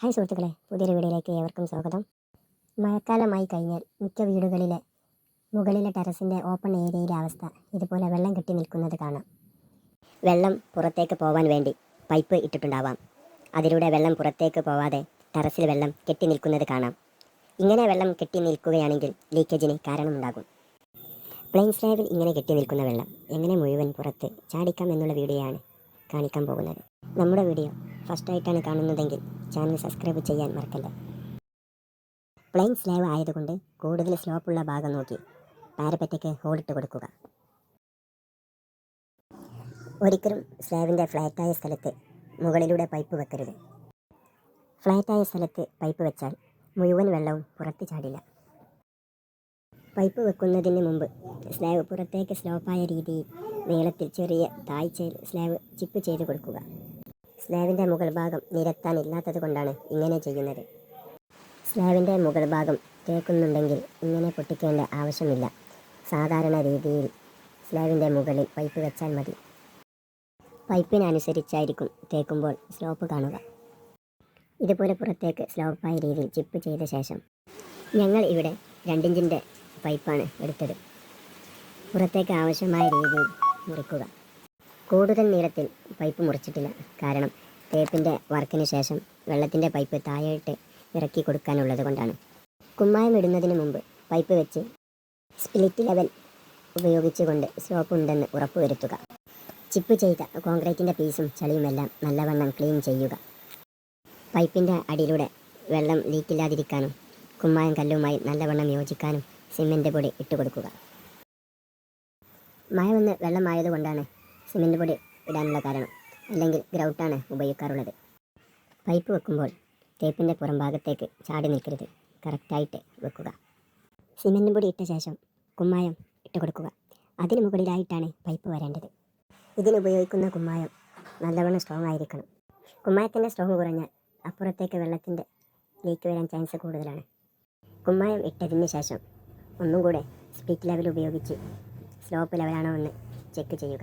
Hi സുഹൃത്തുക്കളെ പുതിയൊരു വീഡിയോയിലേക്ക് ഏവർക്കും സ്വാഗതം. മഴക്കാലമായി കഴിഞ്ഞാൽ മിക്ക വീടുകളിലെ മുകളിലെ ടെറസിന്റെ ഓപ്പൺ ഏരിയയിലെ അവസ്ഥ ഇതുപോലെ വെള്ളം കെട്ടി നിൽക്കുന്നത് കാണാം. വെള്ളം പുറത്തേക്ക് പോകാൻ വേണ്ടി പൈപ്പ് ഇട്ടിട്ടുണ്ടാവാം. അതിലൂടെ വെള്ളം പുറത്തേക്ക് പോവാതെ ടെറസിൽ വെള്ളം കെട്ടി നിൽക്കുന്നത് കാണാം. ഇങ്ങനെ വെള്ളം കെട്ടി നിൽക്കുകയാണെങ്കിൽ ലീക്കേജിന് കാരണമുണ്ടാകും. പ്ലെയിൻ സ്ലാബിൽ ഇങ്ങനെ കെട്ടി നിൽക്കുന്ന വെള്ളം എങ്ങനെ മുഴുവൻ പുറത്ത് ചാടിക്കാം എന്നുള്ള വീഡിയോയാണ് കാണിക്കാൻ പോകുന്നത്. നമ്മുടെ വീഡിയോ ഫസ്റ്റായിട്ടാണ് കാണുന്നതെങ്കിൽ ചാനൽ സബ്സ്ക്രൈബ് ചെയ്യാൻ മറക്കല്ല പ്ലെയിൻ സ്ലേവ് ആയതുകൊണ്ട് കൂടുതൽ സ്ലോപ്പുള്ള ഭാഗം നോക്കി പാരപ്പറ്റയ്ക്ക് ഹോളിട്ട് കൊടുക്കുക. ഒരിക്കലും സ്ലാബിന്റെ ഫ്ലാറ്റായ സ്ഥലത്ത് മുകളിലൂടെ പൈപ്പ് വെക്കരുത്. ഫ്ലാറ്റായ സ്ഥലത്ത് പൈപ്പ് വെച്ചാൽ മുഴുവൻ വെള്ളവും പുറത്ത് ചാടില്ല. പൈപ്പ് വെക്കുന്നതിന് മുമ്പ് സ്ലാബ് പുറത്തേക്ക് സ്ലോപ്പായ രീതിയിൽ നീളത്തിൽ ചെറിയ താഴ്ചയിൽ സ്ലാബ് ചിപ്പ് ചെയ്ത് കൊടുക്കുക. സ്ലാബിന്റെ മുകൾ ഭാഗം നിരത്താനില്ലാത്തത് കൊണ്ടാണ് ഇങ്ങനെ ചെയ്യുന്നത്. സ്ലാബിന്റെ മുകൾ ഭാഗം തേക്കുന്നുണ്ടെങ്കിൽ ഇങ്ങനെ പൊട്ടിക്കേണ്ട ആവശ്യമില്ല. സാധാരണ രീതിയിൽ സ്ലാബിന്റെ മുകളിൽ പൈപ്പ് വെച്ചാൽ മതി. പൈപ്പിനനുസരിച്ചായിരിക്കും തേക്കുമ്പോൾ സ്ലോപ്പ് കാണുക. ഇതുപോലെ പുറത്തേക്ക് സ്ലോപ്പായ രീതിയിൽ ചിപ്പ് ചെയ്ത ശേഷം ഞങ്ങൾ ഇവിടെ രണ്ടിഞ്ചിന്റെ പൈപ്പാണ് എടുത്തത്. പുറത്തേക്ക് ആവശ്യമായ രീതിയിൽ മുറിക്കുക. കൂടുതൽ നീളത്തിൽ പൈപ്പ് മുറിച്ചിട്ടില്ല. കാരണം തേപ്പിന്റെ വർക്കിന് ശേഷം വെള്ളത്തിന്റെ പൈപ്പ് താഴെയിട്ട് ഇറക്കി കൊടുക്കാനുള്ളത് കൊണ്ടാണ്. കുമ്മായം ഇടുന്നതിന് മുമ്പ് പൈപ്പ് വെച്ച് സ്പ്ലിറ്റ് ലെവൽ ഉപയോഗിച്ചുകൊണ്ട് സ്ലോപ്പ് ഉണ്ടെന്ന് ഉറപ്പുവരുത്തുക. ചിപ്പ് ചെയ്ത കോൺക്രീറ്റിന്റെ പീസും ചളിയുമെല്ലാം നല്ലവണ്ണം ക്ലീൻ ചെയ്യുക. പൈപ്പിന്റെ അടിയിലൂടെ വെള്ളം ലീക്കില്ലാതിരിക്കാനും കുമ്മായം കല്ലുമായി നല്ലവണ്ണം യോജിക്കാനും സിമെന്റ് പൊടി ഇട്ട് കൊടുക്കുക. മഴ വന്ന് വെള്ളമായതുകൊണ്ടാണ് സിമെന്റ് പൊടി ഇടാനുള്ള കാരണം അല്ലെങ്കിൽ ഗ്രൗട്ടാണ് ഉപയോഗിക്കാറുള്ളത്. പൈപ്പ് വെക്കുമ്പോൾ തേപ്പിന്റെ പുറം ഭാഗത്തേക്ക് ചാടി നിൽക്കരുത്. കറക്റ്റായിട്ട് വെക്കുക. സിമെന്റ് പൊടി ഇട്ട ശേഷം കുമ്മായം ഇട്ട് കൊടുക്കുക. അതിന് മുകളിലായിട്ടാണ് പൈപ്പ് വരേണ്ടത്. ഇതിനുപയോഗിക്കുന്ന കുമ്മായം നല്ലവണ്ണം സ്ട്രോങ് ആയിരിക്കണം. കുമ്മായത്തിന്റെ സ്ട്രോങ് കുറഞ്ഞാൽ അപ്പുറത്തേക്ക് വെള്ളത്തിന്റെ ലീക്ക് വരാൻ ചാൻസ് കൂടുതലാണ്. കുമ്മായം ഇട്ടതിന് ശേഷം ഒന്നും കൂടെ സ്പീക്ക് ലെവൽ ഉപയോഗിച്ച് സ്ലോപ്പ് ലെവലാണോ എന്ന് ചെക്ക് ചെയ്യുക.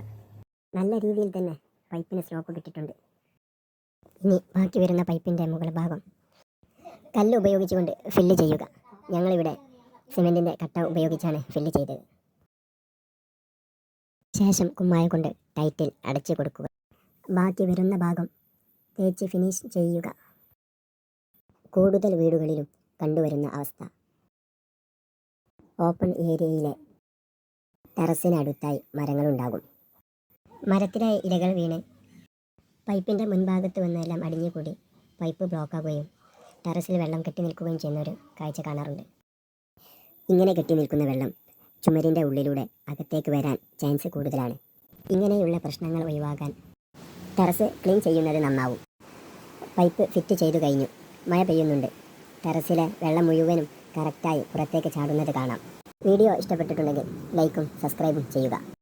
നല്ല രീതിയിൽ തന്നെ പൈപ്പിന് സ്ലോപ്പ് കിട്ടിയിട്ടുണ്ട്. ഇനി ബാക്കി വരുന്ന പൈപ്പിന്റെ മുകൾ ഭാഗം കല്ല് ഉപയോഗിച്ചുകൊണ്ട് ഫില്ല് ചെയ്യുക. ഞങ്ങളിവിടെ സിമെന്റിന്റെ കട്ട ഉപയോഗിച്ചാണ് ഫില്ല് ചെയ്തത്. ശേഷം കുമ്മായ കൊണ്ട് ടൈറ്റിൽ അടച്ചു കൊടുക്കുക. ബാക്കി വരുന്ന ഭാഗം തേച്ച് ഫിനിഷ് ചെയ്യുക. കൂടുതൽ വീടുകളിലും കണ്ടുവരുന്ന അവസ്ഥ. ഓപ്പൺ ഏരിയയിലെ ടെറസിനടുത്തായി മരങ്ങളുണ്ടാകും. മരത്തിലെ ഇലകൾ വീണ് പൈപ്പിന്റെ മുൻഭാഗത്ത് വന്നെല്ലാം അടിഞ്ഞുകൂടി പൈപ്പ് ബ്ലോക്കാകുകയും ടെറസിൽ വെള്ളം കെട്ടി നിൽക്കുകയും ചെയ്യുന്ന ഒരു കാഴ്ച കാണാറുണ്ട്. ഇങ്ങനെ കെട്ടി നിൽക്കുന്ന വെള്ളം ചുമരിന്റെ ഉള്ളിലൂടെ അകത്തേക്ക് വരാൻ ചാൻസ് കൂടുതലാണ്. ഇങ്ങനെയുള്ള പ്രശ്നങ്ങൾ ഒഴിവാക്കാൻ ടെറസ് ക്ലീൻ ചെയ്യുന്നത് നന്നാവും. പൈപ്പ് ഫിറ്റ് ചെയ്തു കഴിഞ്ഞു. മഴ പെയ്യുന്നുണ്ട്. ടെറസിലെ വെള്ളം മുഴുവനും കറക്റ്റായി പുറത്തേക്ക് ചാടുന്നത് കാണാം. വീഡിയോ ഇഷ്ടപ്പെട്ടിട്ടുണ്ടെങ്കിൽ ലൈക്കും സബ്സ്ക്രൈബും ചെയ്യുക.